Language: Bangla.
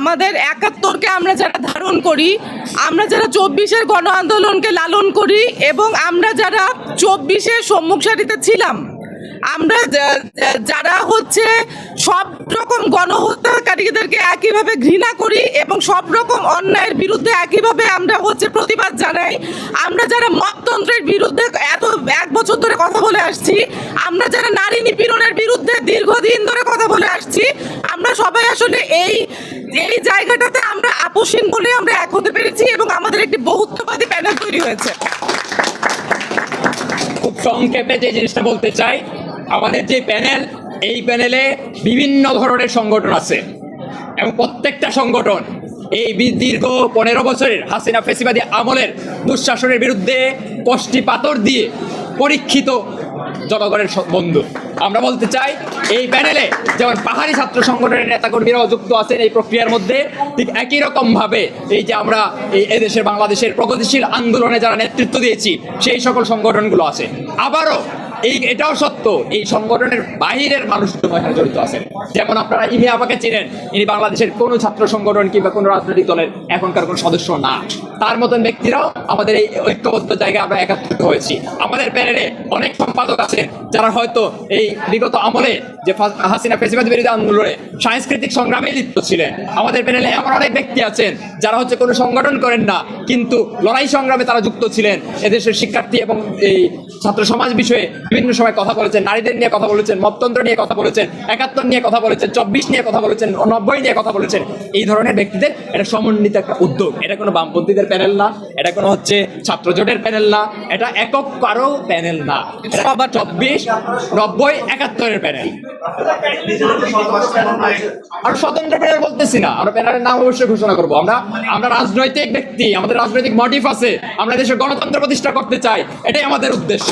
আমাদের একাত্তরকে আমরা যারা ধারণ করি, আমরা যারা চব্বিশের গণ আন্দোলনকে লালন করি এবং আমরা যারা চব্বিশের সম্মুখ সারিতে ছিলাম, আমরা যারা হচ্ছে সব রকম গণহত্যাকারীদেরকে একইভাবে ঘৃণা করি এবং সব রকম অন্যায়ের বিরুদ্ধে একইভাবে আমরা হচ্ছে প্রতিবাদ জানাই, আমরা যারা মততন্ত্রের বিরুদ্ধে এত, এক বছর ধরে কথা বলে আসছি, আমরা যারা নারী নিপীড়নের বিরুদ্ধে দীর্ঘদিন ধরে কথা বলে আসছি, আমরা আসলে এই এই জায়গাটাতে আমরা আপোষহীন বলে আমরা এক হতে পেরেছি এবং আমাদের একটি বহুত্ববাদী প্যানেল তৈরি হয়েছে। খুব সংক্ষেপে যে জিনিসটা বলতে চাই, আমাদের যে প্যানেল, এই প্যানেলে বিভিন্ন ধরনের সংগঠন আছে। এবং প্রত্যেকটা সংগঠন এই দীর্ঘ পনেরো বছরের হাসিনা ফেসিবাদী আমলের দুঃশাসনের বিরুদ্ধে কষ্টি পাথর দিয়ে পরীক্ষিত জনগণের বন্ধু। আমরা বলতে চাই, এই প্যানেলে যেমন পাহাড়ি ছাত্র সংগঠনের নেতাকর্মীরাও যুক্ত আছেন এই প্রক্রিয়ার মধ্যে, ঠিক একই রকমভাবে এই যে আমরা এই এদেশের বাংলাদেশের প্রগতিশীল আন্দোলনে যারা নেতৃত্ব দিয়েছি, সেই সকল সংগঠনগুলো আছে। আবারও এই এটাও সত্য। এই সংগঠনের বাহিরের মানুষজন এখানে জড়িত আছেন। যেমন আপনারা ইমি আপাকে চিনেন, ইনি বাংলাদেশের কোনো ছাত্র সংগঠন কিংবা কোনো রাজনৈতিক দলের এখনকার কোনো সদস্য না। তার মতন ব্যক্তিরাও আমাদের এই ঐক্যবদ্ধ জায়গায় আমরা একাত্রিত হয়েছি। আমাদের প্যানেলে অনেক সম্পাদক আছেন, যারা হয়তো এই বিগত আমলে যে হাসিনা ফেসিবাদ বিরোধী আন্দোলনে সাংস্কৃতিক সংগ্রামে লিপ্ত ছিলেন। আমাদের প্যানেলে এমন অনেক ব্যক্তি আছেন, যারা হচ্ছে কোনো সংগঠন করেন না, কিন্তু লড়াই সংগ্রামে তারা যুক্ত ছিলেন। এদেশের শিক্ষার্থী এবং এই ছাত্র সমাজ বিষয়ে বিভিন্ন সময় কথা বলেছেন, নারীদের নিয়ে কথা বলেছেন মতন্ত্র নিয়ে কথা বলেছেন, একাত্তর নিয়ে কথা বলেছেন, চব্বিশ নিয়ে কথা বলেছেন, নব্বই নিয়ে কথা বলেছেন। এই ধরনের ব্যক্তিদের এটা সমন্বিত একটা উদ্যোগ। এটা কোনো বামপন্থীদের প্যানেল না, এটা কোনো হচ্ছে ছাত্র জোটের প্যানেল না, এটা একক কারও প্যানেল না। এটা সবার চব্বিশ, নব্বই, একাত্তরের প্যানেল। আর স্বতন্ত্র প্যানেল বলতেছি না আমরা প্যানেলের নাম অবশ্যই ঘোষণা করব। আমরা আমরা রাজনৈতিক ব্যক্তি, আমাদের রাজনৈতিক মোটিভ আছে, আমরা দেশের গণতন্ত্র প্রতিষ্ঠা করতে চাই, এটাই আমাদের উদ্দেশ্য।